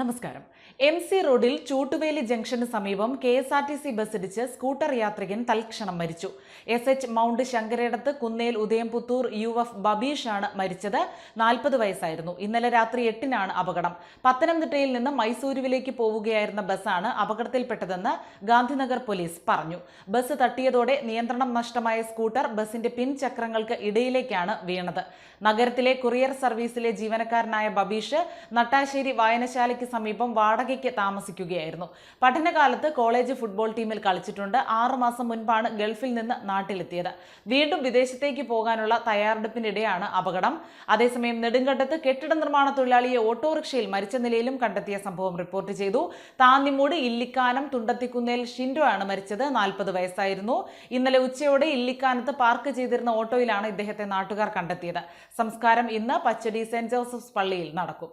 നമസ്കാരം. M C റോഡിൽ ചൂട്ടുവേലി ജംഗ്ഷന് സമീപം K S R T C bus ഇടിച്ച് സ്കൂട്ടർ യാത്രികൻ തൽക്ഷണം മരിച്ചു. S H Mount Sankaredath Kunnel Udayamputhur U F ആണ് മരിച്ചത്. നാൽപ്പത് വയസ്സായിരുന്നു. ഇന്നലെ രാത്രി എട്ടിനാണ് അപകടം. പത്തനംതിട്ടയിൽ നിന്ന് മൈസൂരുവിലേക്ക് പോവുകയായിരുന്ന ബസ്സാണ് അപകടത്തിൽപ്പെട്ടതെന്ന് ഗാന്ധിനഗർ പോലീസ് പറഞ്ഞു. ബസ് തട്ടിയതോടെ നിയന്ത്രണം നഷ്ടമായ സ്കൂട്ടർ ബസിന്റെ പിൻചക്രങ്ങൾക്ക് ഇടയിലേക്കാണ് വീണത്. നഗരത്തിലെ കൊറിയർ സർവീസിലെ ജീവനക്കാരനായ ബബീഷ് നട്ടാശ്ശേരി വായനശാലയ്ക്ക് സമീപം വാടകയ്ക്ക് താമസിക്കുകയായിരുന്നു. പഠനകാലത്ത് കോളേജ് ഫുട്ബോൾ ടീമിൽ കളിച്ചിട്ടുണ്ട്. ആറുമാസം മുൻപാണ് ഗൾഫിൽ നിന്ന് നാട്ടിലെത്തിയത്. വീണ്ടും വിദേശത്തേക്ക് പോകാനുള്ള തയ്യാറെടുപ്പിനിടെയാണ് അപകടം. അതേസമയം നെടുങ്കണ്ടത്ത് കെട്ടിട നിർമ്മാണ തൊഴിലാളിയെ ഓട്ടോറിക്ഷയിൽ മരിച്ച നിലയിലും കണ്ടെത്തിയ സംഭവം റിപ്പോർട്ട് ചെയ്തു. താന്നിമൂട് ഇല്ലിക്കാനം തുണ്ടത്തിക്കുന്നേൽ ഷിൻഡോ ആണ് മരിച്ചത്. നാൽപ്പത് വയസ്സായിരുന്നു. ഇന്നലെ ഉച്ചയോടെ ഇല്ലിക്കാനത്ത് പാർക്ക് ചെയ്തിരുന്ന ഓട്ടോയിലാണ് ഇദ്ദേഹത്തെ നാട്ടുകാർ കണ്ടെത്തിയത്. സംസ്കാരം ഇന്ന് പച്ചടി സെന്റ് ജോസഫ്സ് പള്ളിയിൽ നടക്കും.